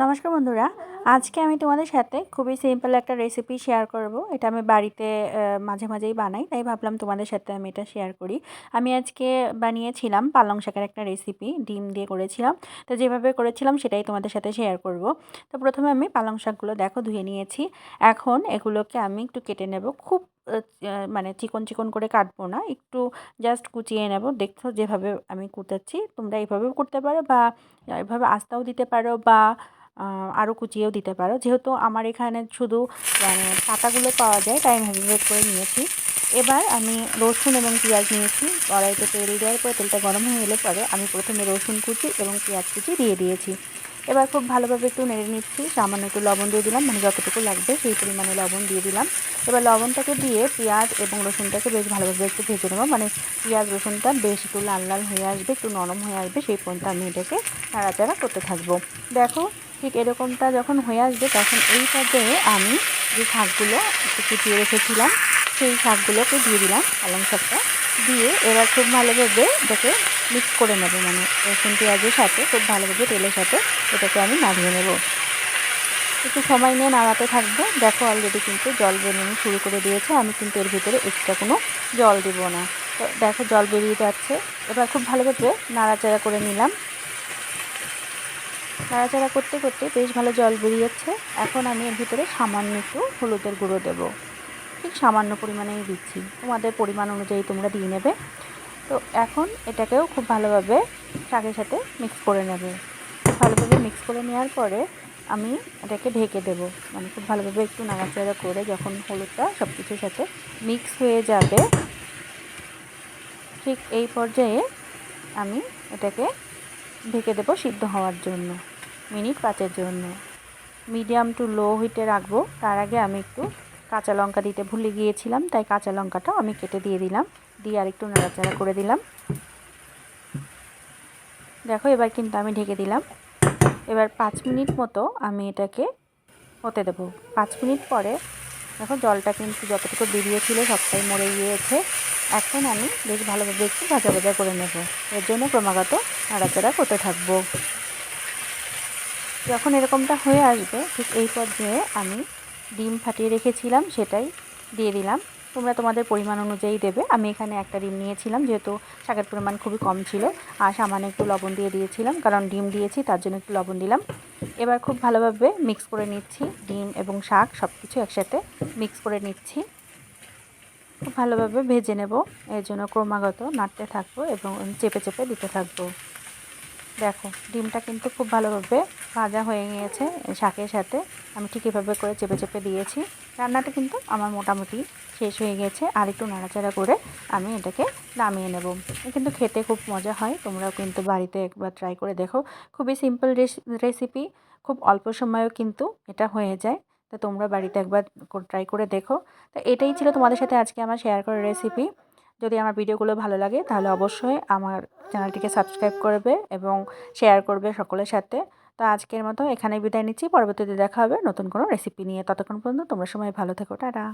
নমস্কার বন্ধুরা, আজকে আমি তোমাদের সাথে খুবই সিম্পল একটা রেসিপি শেয়ার করব। এটা আমি বাড়িতে মাঝে মাঝেই বানাই, তাই ভাবলাম তোমাদের সাথে আমি এটা শেয়ার করি। আমি আজকে বানিয়েছিলাম পালং শাকের একটা রেসিপি ডিম দিয়ে করেছিলাম। তো যেভাবে করেছিলাম সেটাই তোমাদের সাথে শেয়ার করব। তো প্রথমে আমি পালং শাকগুলো দেখো ধুয়ে নিয়েছি। এখন এগুলোকে আমি একটু কেটে নেব। খুব মানে চিকন চিকন করে কাটবো না। একটু জাস্ট কুচিয়ে নেব। দেখছ যেভাবে আমি কুটাচ্ছি, তোমরা এইভাবেও করতে পারো বা এভাবে আস্তাও দিতে পারো বা আরও কুচিয়েও দিতে পারো। যেহেতু আমার এখানে শুধু মানে পাতাগুলো পাওয়া যায়, তাই আমি হেভি করে নিয়েছি। এবার আমি রসুন এবং পেঁয়াজ নিয়েছি। কড়াইতে তেল দেওয়ার পরে তেলটা গরম হয়ে গেলে পরে আমি প্রথমে রসুন কুচি এবং পেঁয়াজ কুচি দিয়ে দিয়েছি। এবার খুব ভালোভাবে একটু নেড়ে নিচ্ছি। সামান্য একটু লবণ দিয়ে দিলাম মানে যতটুকু লাগবে সেই পরিমাণে লবণ দিয়ে দিলাম। এবার লবণটাকে দিয়ে পেঁয়াজ এবং রসুনটাকে বেশ ভালোভাবে একটু ভেজে নেব। মানে পেঁয়াজ, রসুনটা বেশ একটু লাল লাল হয়ে আসবে, একটু নরম হয়ে আসবে, সেই পর্যন্ত আমি এটাকে নাড়াচাড়া করতে থাকব। দেখো, ঠিক এরকমটা যখন হয়ে আসবে, তখন এই পর্যায়ে আমি যে শাকগুলো একটু কুচিয়ে রেখেছিলাম সেই শাকগুলোকে দিয়ে দিলাম পালং শাকটা। দিয়ে এবার খুব ভালোভাবে এটাকে মিক্স করে নেব মানে রসুন, পেঁয়াজের সাথে, খুব ভালোভাবে তেলের সাথে এটাকে আমি নাড়িয়ে নেব। একটু সময় নিয়ে নাড়াতে থাকব। দেখো অলরেডি কিন্তু জল বেরোনো শুরু করে দিয়েছে, আমি কিন্তু এর ভিতরে এক্সট্রা কোনো জল দেব না। তো দেখো জল বেরিয়ে যাচ্ছে। এবার খুব ভালোভাবে নাড়াচাড়া করে নিলাম। নাড়াচাড়া করতে করতে বেশ ভালো জল বেরিয়েছে। এখন আমি এর ভিতরে সামান্য একটু হলুদের গুঁড়ো দেব। ঠিক সামান্য পরিমাণেই দিচ্ছি। তোমাদের পরিমাণ অনুযায়ী তোমরা দিয়ে নেবে। তো এখন এটাকেও খুব ভালোভাবে শাকের সাথে মিক্স করে নেবে। ভালোভাবে মিক্স করে নেওয়ার পরে আমি এটাকে ঢেকে দেব। মানে খুব ভালোভাবে একটু নাড়াচাড়া করে যখন হলুদটা সব কিছুর সাথে মিক্স হয়ে যাবে, ঠিক এই পর্যায়ে আমি এটাকে ঢেকে দেবো সিদ্ধ হওয়ার জন্য, মিনিট পাঁচের জন্য। মিডিয়াম টু লো হিটে রাখব। তার আগে আমি একটু কাঁচা লঙ্কা দিতে ভুলে গিয়েছিলাম, তাই কাঁচা লঙ্কাটাও আমি কেটে দিয়ে দিলাম। দিয়ে আর একটু নাড়াচাড়া করে দিলাম। দেখো, এবার কিন্তু আমি ঢেকে দিলাম। এবার পাঁচ মিনিট মতো আমি এটাকে হতে দেবো। পাঁচ মিনিট পরে দেখো, জলটা কিন্তু যতটুকু বেরিয়েছিল সবটাই মরে গিয়েছে। এখন আমি বেশ ভালোভাবে একটু ভাজা ভাজা করে নেব। এর জন্য ক্রমাগত নাড়াচাড়া করতে থাকব। যখন এরকমটা হয়ে আসবে, ঠিক এই পর্যায়ে আমি ডিম ফাটিয়ে রেখেছিলাম, সেটাই দিয়ে দিলাম। তোমরা তোমাদের পরিমাণ অনুযায়ী দেবে। আমি এখানে একটা ডিম নিয়েছিলাম, যেহেতু শাকের পরিমাণ খুবই কম ছিল। আর সামান্য একটু লবণ দিয়ে দিয়েছিলাম, কারণ ডিম দিয়েছি, তার জন্য একটু লবণ দিলাম। এবার খুব ভালোভাবে মিক্স করে নিচ্ছি ডিম এবং শাক সব কিছু একসাথে মিক্স করে নিচ্ছি। খুব ভালোভাবে ভেজে নেব। এর জন্য ক্রমাগত নাড়তে থাকব এবং চেপে চেপে দিতে থাকব। দেখো, ডিমটা কিন্তু খুব ভালোভাবে ভাজা হয়ে গিয়েছে শাকের সাথে। আমি ঠিক এভাবে করে চেপে চেপে দিয়েছি। রান্নাটা কিন্তু আমার মোটামুটি শেষ হয়ে গেছে। আর একটু নাড়াচাড়া করে আমি এটাকে নামিয়ে নেব। কিন্তু খেতে খুব মজা হয়। তোমরাও কিন্তু বাড়িতে একবার ট্রাই করে দেখো। খুবই সিম্পল রেসিপি খুব অল্প সময়েও কিন্তু এটা হয়ে যায়। তো তোমরা বাড়িতে একবার ট্রাই করে দেখো। তো এটাই ছিল তোমাদের সাথে আজকে আমার শেয়ার করা রেসিপি যদি আমার ভিডিওগুলো ভালো লাগে, তাহলে অবশ্যই আমার চ্যানেলটিকে সাবস্ক্রাইব করবে এবং শেয়ার করবে সকলের সাথে। তো আজকের মতো এখানেই বিদায় নিচ্ছি। পরবর্তীতে দেখা হবে নতুন কোনো রেসিপি নিয়ে। ততক্ষণ পর্যন্ত তোমরা সময় ভালো থেকো। টাটা!